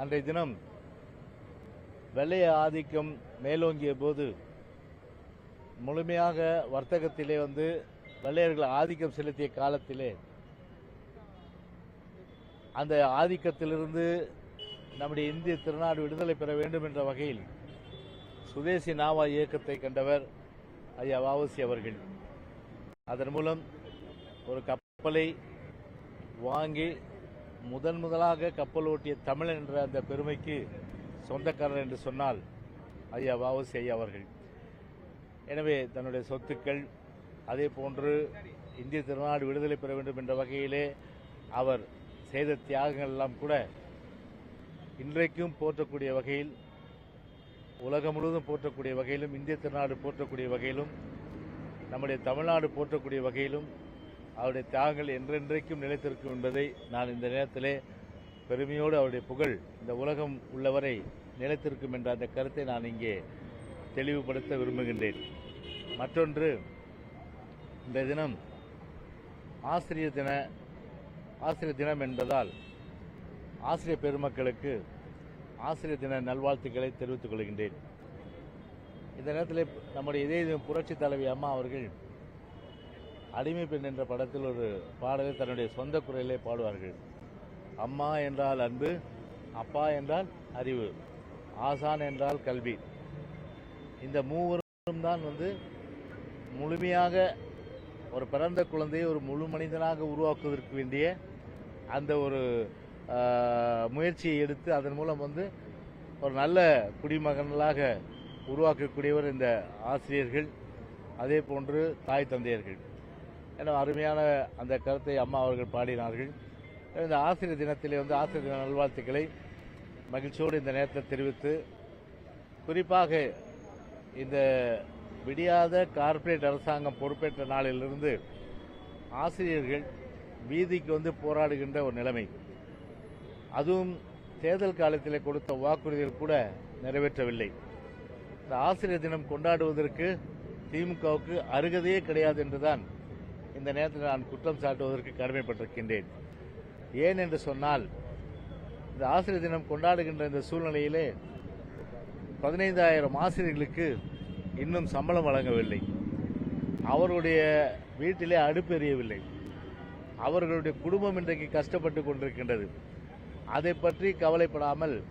அன்றைய தினம் வெள்ளைய ஆதிக்கம் மேலோங்கிய போது முழுமையாக வர்த்தகத்திலே வந்து வெள்ளையர்கள் ஆதிக்கம் செலுத்திய காலத்திலே அந்த ஆதிக்கத்திலிருந்து நம்முடைய இந்திய திருநாடு விடுதலை பெற வேண்டும் என்ற வகையில் சுதேசி நாவா இயக்கத்தை கண்டவர் ஐயா வாவசி அவர்கள். அதன் மூலம் ஒரு கப்பலை வாங்கி முதன் முதலாக கப்பல் ஓட்டிய தமிழன் என்ற அந்த பெருமைக்கு சொந்தக்காரர் என்று சொன்னால் ஐயா வாவசி ஐயா அவர்கள். எனவே தன்னுடைய சொத்துக்கள் அதே போன்று இந்திய திருநாடு விடுதலை பெற வேண்டும் என்ற வகையிலே அவர் செய்த தியாகங்கள் எல்லாம் கூட இன்றைக்கும் போற்றக்கூடிய வகையில் உலகம் முழுவதும் போற்றக்கூடிய வகையிலும் இந்திய திருநாடு போற்றக்கூடிய வகையிலும் நம்முடைய தமிழ்நாடு போற்றக்கூடிய வகையிலும் அவருடைய தியாகங்கள் என்றென்றைக்கும் நிலைத்திருக்கும் என்பதை நான் இந்த நேரத்திலே பெருமையோடு அவருடைய புகழ் இந்த உலகம் உள்ளவரை நிலைத்திருக்கும் என்ற அந்த கருத்தை நான் இங்கே தெளிவுபடுத்த விரும்புகின்றேன். மற்றொன்று இந்த தினம் ஆசிரியர் தின ஆசிரியர் தினம் என்பதால் ஆசிரியர் பெருமக்களுக்கு ஆசிரியர் தின நல்வாழ்த்துக்களை தெரிவித்துக் கொள்கின்றேன். இந்த நேரத்தில் நம்முடைய இதய புரட்சி தலைவி அம்மா அவர்கள் அடிமை பெண் என்ற படத்தில் ஒரு பாடலை தன்னுடைய சொந்த குரலிலே பாடுவார்கள். அம்மா என்றால் அன்பு அப்பா என்றால் அறிவு ஆசான் என்றால் கல்வி. இந்த மூவரும் தான் வந்து முழுமையாக ஒரு பிறந்த குழந்தையை ஒரு முழு மனிதனாக உருவாக்குவதற்கு வேண்டிய அந்த ஒரு முயற்சியை எடுத்து அதன் மூலம் வந்து ஒரு நல்ல குடிமகன்களாக உருவாக்கக்கூடியவர் இந்த ஆசிரியர்கள். அதே போன்று தாய் தந்தையர்கள். என அருமையான அந்த கருத்தை அம்மா அவர்கள் பாடினார்கள். இந்த ஆசிரியர் தினத்திலே வந்து ஆசிரியர் தின நல்வாழ்த்துக்களை மகிழ்ச்சியோடு இந்த நேரத்தில் தெரிவித்து குறிப்பாக இந்த விடியாத கார்ப்பரேட் அரசாங்கம் பொறுப்பேற்ற நாளிலிருந்து ஆசிரியர்கள் வீதிக்கு வந்து போராடுகின்ற ஒரு நிலைமை. அதுவும் தேர்தல் காலத்தில் கொடுத்த வாக்குறுதிகள் கூட நிறைவேற்றவில்லை. இந்த ஆசிரியர் தினம் கொண்டாடுவதற்கு திமுகவுக்கு அருகதையே கிடையாது என்றுதான் இந்த நேரத்தில் நான் குற்றம் சாட்டுவதற்கு கடமைப்பட்டிருக்கின்றேன். ஏன் என்று சொன்னால் இந்த ஆசிரியர் தினம் கொண்டாடுகின்ற இந்த சூழ்நிலையிலே பதினைந்தாயிரம் ஆசிரியர்களுக்கு இன்னும் சம்பளம் வழங்கவில்லை. அவர்களுடைய வீட்டிலே அடுப்பு எரியவில்லை. அவர்களுடைய குடும்பம் இன்றைக்கு கஷ்டப்பட்டு கொண்டிருக்கின்றது. அதை பற்றி கவலைப்படாமல்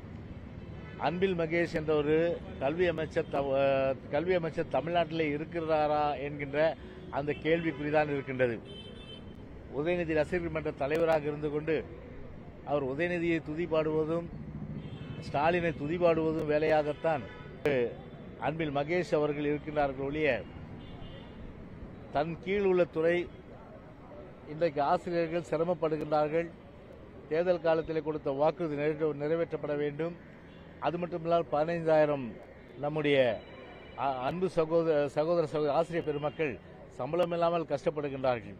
அன்பில் மகேஷ் என்ற ஒரு கல்வி அமைச்சர் தவ- கல்வி அமைச்சர் தமிழ்நாட்டிலே இருக்கிறாரா என்கின்ற அந்த கேள்விக்குறிதான் இருக்கின்றது. உதயநிதி ரசிகர் மன்ற தலைவராக இருந்து கொண்டு அவர் உதயநிதியை துதிப்பாடுவதும் ஸ்டாலினை துதிப்பாடுவதும் வேலையாகத்தான் அன்பில் மகேஷ் அவர்கள் இருக்கின்றார்கள் ஒழிய தன் கீழ் உள்ள துறை இன்றைக்கு ஆசிரியர்கள் சிரமப்படுகின்றார்கள். தேர்தல் காலத்தில் கொடுத்த வாக்குறுதி நிறைவே- நிறைவேற்றப்பட வேண்டும். அது மட்டுமில்லாமல் பதினைந்தாயிரம் நம்முடைய அன்பு சகோதர சகோதர சகோதர ஆசிரியர் பெருமக்கள் சம்பளம் இல்லாமல் கஷ்டப்படுகின்றார்கள்.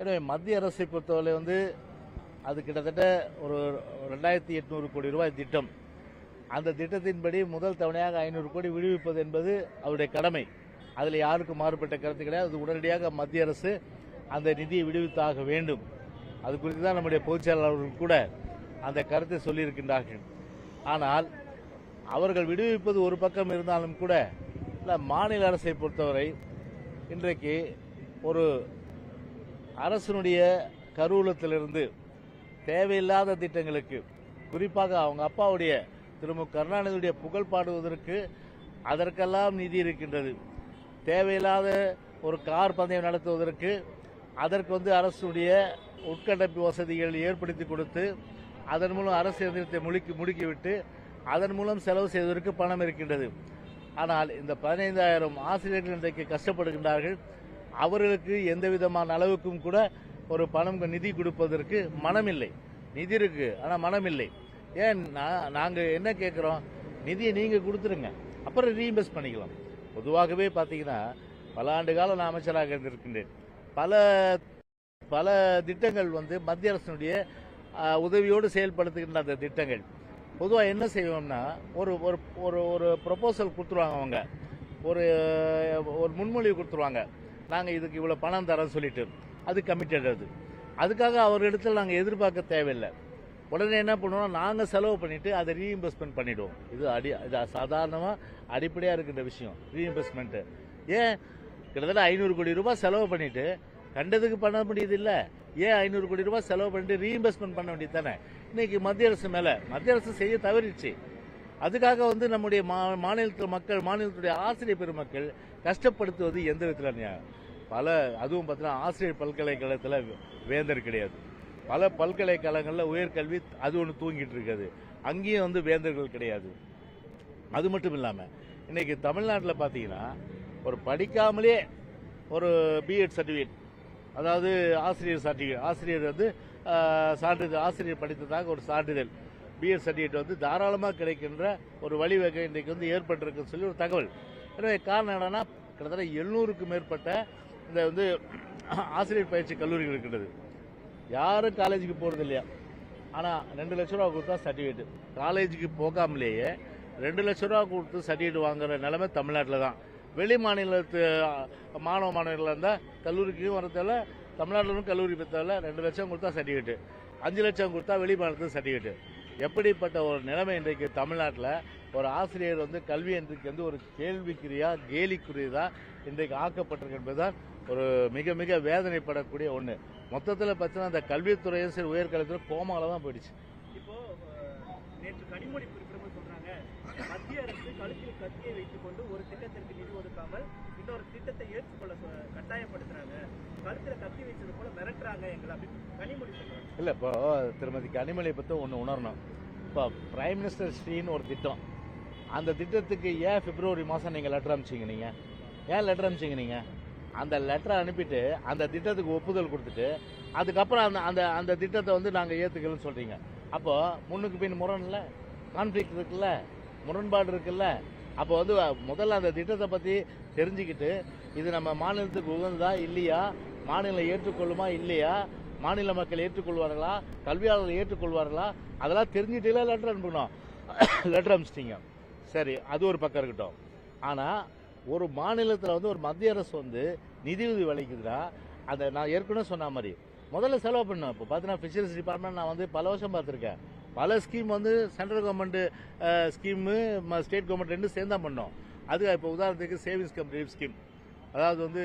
எனவே மத்திய அரசை பொறுத்தவரை வந்து அது கிட்டத்தட்ட ஒரு ரெண்டாயிரத்தி எட்நூறு கோடி ரூபாய் திட்டம். அந்த திட்டத்தின்படி முதல் தவணையாக ஐநூறு கோடி விடுவிப்பது என்பது அவருடைய கடமை. அதில் யாருக்கும் மாறுபட்ட கருத்து கிடையாது. அது உடனடியாக மத்திய அரசு அந்த நிதியை விடுவித்தாக வேண்டும். அது குறித்து தான் நம்முடைய பொதுச்செயலாளர்கள் கூட அந்த கருத்தை சொல்லியிருக்கின்றார்கள். ஆனால் அவர்கள் விடுவிப்பது ஒரு பக்கம் இருந்தாலும் கூட இல்லை மாநில அரசை பொறுத்தவரை இன்றைக்கு ஒரு அரசனுடைய கருவூலத்திலிருந்து தேவையில்லாத திட்டங்களுக்கு குறிப்பாக அவங்க அப்பாவுடைய திரு மு கருணாநிதியுடைய புகழ் பாடுவதற்கு அதற்கெல்லாம் நிதி இருக்கின்றது. தேவையில்லாத ஒரு கார் பந்தயம் நடத்துவதற்கு அதற்கு வந்து அரசுடைய உட்கட்டமைப்பு வசதிகள் ஏற்படுத்தி கொடுத்து அதன் மூலம் அரசு எந்திரத்தை முழுக்கி முடுக்கிவிட்டு அதன் மூலம் செலவு செய்வதற்கு பணம் இருக்கின்றது. ஆனால் இந்த பதினைந்தாயிரம் ஆசிரியர்கள் இன்றைக்கு கஷ்டப்படுகின்றார்கள். அவர்களுக்கு எந்த விதமான அளவுக்கும் கூட ஒரு பணம் நிதி கொடுப்பதற்கு மனமில்லை. நிதி இருக்கு ஆனால் மனம் இல்லை ஏன் நாங்கள் என்ன கேட்குறோம் நிதியை நீங்கள் கொடுத்துருங்க. அப்புறம் ரீஇன்வெஸ்ட் பண்ணிக்கலாம். பொதுவாகவே பார்த்தீங்கன்னா பல ஆண்டு காலம் நான் அமைச்சராக இருந்திருக்கின்றேன். பல பல திட்டங்கள் வந்து மத்திய அரசினுடைய உதவியோடு செயல்படுத்துகின்ற அந்த திட்டங்கள். பொதுவாக என்ன செய்வோம்னா ஒரு ஒரு ஒரு ஒரு ப்ரொபோசல் கொடுத்துருவாங்க அவங்க. ஒரு ஒரு முன்மொழிவு கொடுத்துருவாங்க. நாங்கள் இதுக்கு இவ்வளோ பணம் தரோம் சொல்லிட்டு. அது கமிட்டட் அது. அதுக்காக அவரிடத்தில் நாங்கள் எதிர்பார்க்க தேவையில்லை. உடனே என்ன பண்ணுவோம் நாங்கள் செலவு பண்ணிவிட்டு அதை ரீஇன்வெஸ்ட்மெண்ட் பண்ணிவிடுவோம் இது அடி இது சாதாரணமாக அடிப்படையாக இருக்கின்ற விஷயம் ரீஇன்வெஸ்ட்மெண்ட்டு ஏன்? கிட்டத்தட்ட ஐநூறு கோடி ரூபாய் செலவு பண்ணிவிட்டு கண்டதுக்கு பண்ண முடியுது இல்லை. ஏன் ஐநூறு கோடி ரூபாய் செலவு பண்ணிட்டு ரீஇன்வெஸ்ட்மெண்ட் பண்ண வேண்டியது தானே? இன்னைக்கு மத்திய அரசு மேல. மத்திய அரசு செய்ய தவறிடுச்சு. அதுக்காக வந்து நம்முடைய மா- மாநிலத்தில் மக்கள் மாநிலத்துடைய ஆசிரியர் பெருமக்கள் கஷ்டப்படுத்துவது எந்த விதத்தில் நியாயம் பல அதுவும் பார்த்தீங்கன்னா ஆசிரியர் பல்கலைக்கழகத்தில் வேந்தர் கிடையாது. பல பல்கலைக்கழகங்களில் உயர்கல்வி அது ஒன்று தூங்கிட்டு இருக்குது. அங்கேயும் வந்து வேந்தர்கள் கிடையாது. அது மட்டும் இல்லாமல் இன்றைக்கி தமிழ்நாட்டில் பார்த்தீங்கன்னா ஒரு படிக்காமலே ஒரு பிஎட் சர்டிஃபிகேட் அதாவது ஆசிரியர் சர்டிஃபிகேட் ஆசிரியர் வந்து சான்றிதழ் ஆசிரியர் படித்ததாக ஒரு சான்றிதழ். பிஎட் சர்டிஃபிகேட் வந்து தாராளமாக கிடைக்கின்ற ஒரு வழிவகை இன்றைக்கு வந்து ஏற்பட்டிருக்குன்னு சொல்லி ஒரு தகவல். எனவே காரணம் என்னன்னா கிட்டத்தட்ட எழுநூறுக்கும் மேற்பட்ட இந்த வந்து ஆசிரியர் பயிற்சி கல்லூரிகள் இருக்கின்றது. யாரும் காலேஜுக்கு போகிறது இல்லையா? ஆனால் ரெண்டு லட்ச ரூபா கொடுத்தா சர்டிஃபிகேட் காலேஜுக்கு போகாமலேயே ரெண்டு லட்ச ரூபா கொடுத்து சர்டிஃபிகேட் வாங்குற நிலைமை தமிழ்நாட்டில் தான். வெளி மாநிலத்து மாணவ மாணவர்களாக இருந்தால் கல்லூரிக்கும் வரதில்லை தமிழ்நாட்டிலும் கல்லூரி பெற்றால ரெண்டு லட்சம் கொடுத்தா சர்டிஃபிகேட் அஞ்சு லட்சம் கொடுத்தா வெளி மாநிலத்துக்கு சர்டிஃபிகேட் எப்படிப்பட்ட ஒரு நிலைமை இன்றைக்கு தமிழ்நாட்டில்? ஒரு ஆசிரியர் வந்து கல்வி இன்றைக்கு வந்து ஒரு கேள்விக்குறியா கேலிக்குரியதா இன்றைக்கு ஆக்கப்பட்டிருக்கு என்பதுதான் ஒரு மிக மிக வேதனைப்படக்கூடிய ஒன்று மொத்தத்தில் பார்த்தீங்கன்னா அந்த கல்வித்துறையும் சரி உயர்கல்வித்துறை கோமாவில் தான் போயிடுச்சு. இப்போ நேற்று கனிமொழி குறிப்பிடும்போது சொல்றாங்க மத்திய அரசு கழுத்தில் கத்தியை வைத்துக் கொண்டு ஒரு திட்டத்திற்கு நிதி ஒதுக்காமல் இன்னொரு திட்டத்தை ஏற்றுக்கொள்ள கட்டாயப்படுத்துறாங்க. கழுத்துல கத்தி வச்சது போல மிரட்டுறாங்க எங்களை அப்படின்னு கனிமொழி சொல்றாங்க. இல்ல இப்போ திருமதி கனிமொழியை பத்தி ஒன்று உணரணும். இப்போ பிரைம் மினிஸ்டர் ஸ்ரீன்னு ஒரு திட்டம். அந்த திட்டத்துக்கு ஏன் பிப்ரவரி மாதம் நீங்கள் லெட்டர் அனுப்பிச்சிங்க நீங்கள் ஏன் லெட்டர் அனுப்பிச்சிங்க நீங்கள் அந்த லெட்டரை அனுப்பிட்டு அந்த திட்டத்துக்கு ஒப்புதல் கொடுத்துட்டு அதுக்கப்புறம் அந்த அந்த அந்த திட்டத்தை வந்து நாங்கள் ஏற்றுக்கலன்னு சொல்கிறீங்க அப்போது முன்னுக்கு பின் முரணில்? கான்ஃப்ளிக் இருக்குல்ல? முரண்பாடு இருக்குல்ல? அப்போ வந்து முதல்ல அந்த திட்டத்தை பற்றி தெரிஞ்சுக்கிட்டு இது நம்ம மாநிலத்துக்கு உகந்ததா இல்லையா? மாநிலம் ஏற்றுக்கொள்ளுமா இல்லையா? மாநில மக்கள் ஏற்றுக்கொள்வார்களா? கல்வியாளர்கள் ஏற்றுக்கொள்வார்களா? அதெல்லாம் தெரிஞ்சுட்டு லெட்டர் அனுப்பணும் லெட்டர் அனுப்பிச்சிட்டிங்க. சரி அது ஒரு பக்கம் இருக்கட்டும். ஆனால் ஒரு மாநிலத்தில் வந்து ஒரு மத்திய அரசு வந்து நிதியுதவி வழங்குதுன்னா அதை நான் ஏற்கனவே சொன்ன மாதிரி முதல்ல செலவு பண்ணணும். இப்போ பார்த்தீங்கன்னா ஃபிஷரிஸ் டிபார்ட்மெண்ட் நான் வந்து பல வருஷம் பார்த்துருக்கேன். பல ஸ்கீம் வந்து central government scheme state government ரெண்டும் சேர்ந்தா பண்ணோம். அது இப்போ உதாரணத்துக்கு சேவிங்ஸ் கம் ரிலீஃப் ஸ்கீம் அதாவது வந்து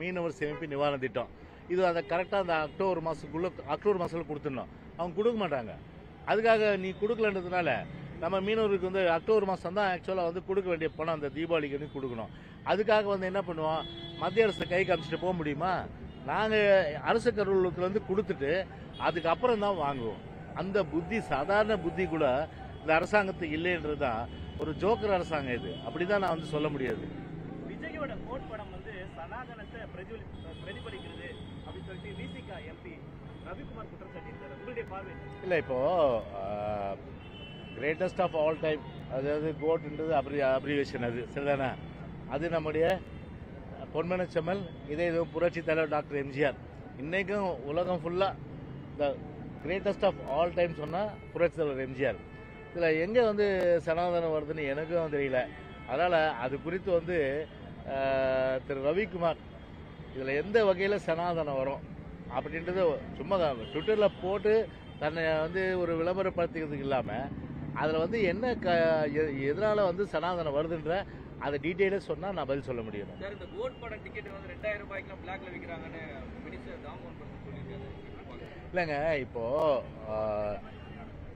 மீனவர் சேமிப்பு நிவாரண திட்டம். இது அதை கரெக்டாக அந்த அக்டோபர் மாதத்துக்குள்ளே அக்டோபர் மாதத்தில் கொடுத்துடணும். அவங்க கொடுக்க மாட்டாங்க. அதுக்காக நீ கொடுக்கலன்றதுனால நம்ம மீனவருக்கு வந்து அக்டோபர் மாதம் தான் ஆக்சுவலாக வந்து கொடுக்க வேண்டிய பணம் அந்த தீபாவளிக்கு வந்து கொடுக்கணும். அதுக்காக வந்து என்ன பண்ணுவோம்? மத்திய அரசு கை காமிச்சிட்டு போக முடியுமா? நாங்கள் அரசு கருவூலத்துலேருந்து கொடுத்துட்டு அதுக்கப்புறம் தான் வாங்குவோம். அந்த புத்தி சாதாரண புத்தி கூட இந்த அரசாங்கத்துக்கு இல்லைன்றது தான். ஒரு ஜோக்கர் அரசாங்கம் இது. அப்படிதான் நான் வந்து சொல்ல முடியாது. விஜயோட கோட் படம் வந்து சனாதனத்தை பிரதிபலி பிரதிபலிக்கிறது அப்படின்னு சொல்லிட்டு விசிகா எம்பி ரவிக்குமார் குற்றம் சாட்டியிருக்காரு. உங்களுடைய பார்வை இல்லை இப்போ கிரேட்டஸ்ட் ஆஃப் ஆல் டைம் அதாவது கோட்ன்றது அப்ரி அப்ரிவேஷன் அது. சரிதானே? அது நம்முடைய பொன்மனச்செம்மல் இதே இது புரட்சி தலைவர் டாக்டர் எம்ஜிஆர். இன்னைக்கும் உலகம் ஃபுல்லாக the greatest of all time சொன்னால் புரட்சி தலைவர் எம்ஜிஆர். இதில் எங்கே வந்து சனாதனம் வருதுன்னு எனக்கும் தெரியல. அதனால் அது குறித்து வந்து திரு ரவிக்குமார் இதில் எந்த வகையில் சனாதனம் வரும் அப்படின்றது சும்மா தான் ட்விட்டரில் போட்டு தன்னை வந்து ஒரு விளம்பரப்படுத்திக்கிறதுக்கு இல்லாமல் அதில் வந்து என்ன க எ- வந்து சனாதனம் வருதுன்ற அதை டீட்டெயிலாக சொன்னால் நான் பதில் சொல்ல முடியும். சார் இந்த கோட் படம் டிக்கெட் வந்து ரெண்டாயிரம் ரூபாய்க்குலாம் பிளாக்ல விற்கிறாங்கன்னு மினிஸ்டர் தாமோகன் இல்லைங்க இப்போது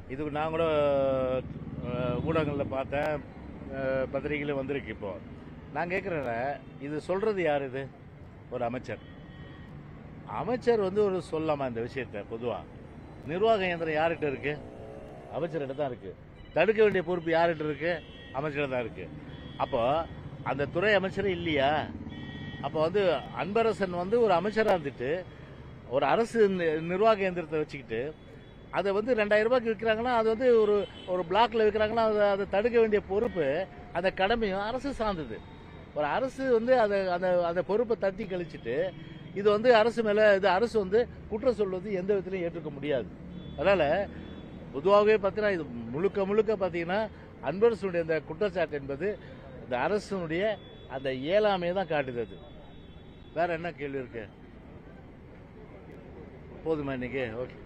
இதுக்கு இது நான் கூட ஊடகங்களில் பார்த்தேன் ஆஹ், வந்திருக்கு இப்போது நான் கேட்குறேன் இது சொல்கிறது யார் இது? ஒரு அமைச்சர். அமைச்சர் வந்து ஒரு சொல்லாமா இந்த விஷயத்தை பொதுவாக நிர்வாக இயந்திரம் யார்கிட்ட இருக்கு? அமைச்சர்கிட்ட தான் இருக்கு. தடுக்க வேண்டிய பொறுப்பு யார்கிட்ட இருக்கு? அமைச்சர்கிட்ட தான் இருக்கு. அப்போ அந்த துறை அமைச்சர் இல்லையா? அப்போ வந்து அன்பரசன் வந்து ஒரு அமைச்சராக இருந்துட்டு ஒரு அரசு நி- நிர்வாக இயந்திரத்தை வச்சுக்கிட்டு அதை வந்து ரெண்டாயிரம் ரூபாய்க்கு விற்கிறாங்கன்னா அது வந்து ஒரு ஒரு பிளாக்ல விற்கிறாங்கன்னா அதை அதை தடுக்க வேண்டிய பொறுப்பு அந்த கடமையும் அரசு சார்ந்தது. ஒரு அரசு வந்து அதை அந்த அந்த பொறுப்பை தட்டி கழிச்சிட்டு இது வந்து அரசு மேலே இது அரசு வந்து குற்றம் சொல்வது எந்த விதத்திலையும் ஏற்றுக்க முடியாது. அதனால் பொதுவாகவே பார்த்தீங்கன்னா இது முழுக்க முழுக்க பார்த்தீங்கன்னா அன்பரசனுடைய அந்த குற்றச்சாட்டு என்பது இந்த அரசனுடைய அந்த இயலாமையை தான் காட்டுது அது. வேற என்ன கேள்வி இருக்கு? போதுமா இன்னைக்கு? ஓகே.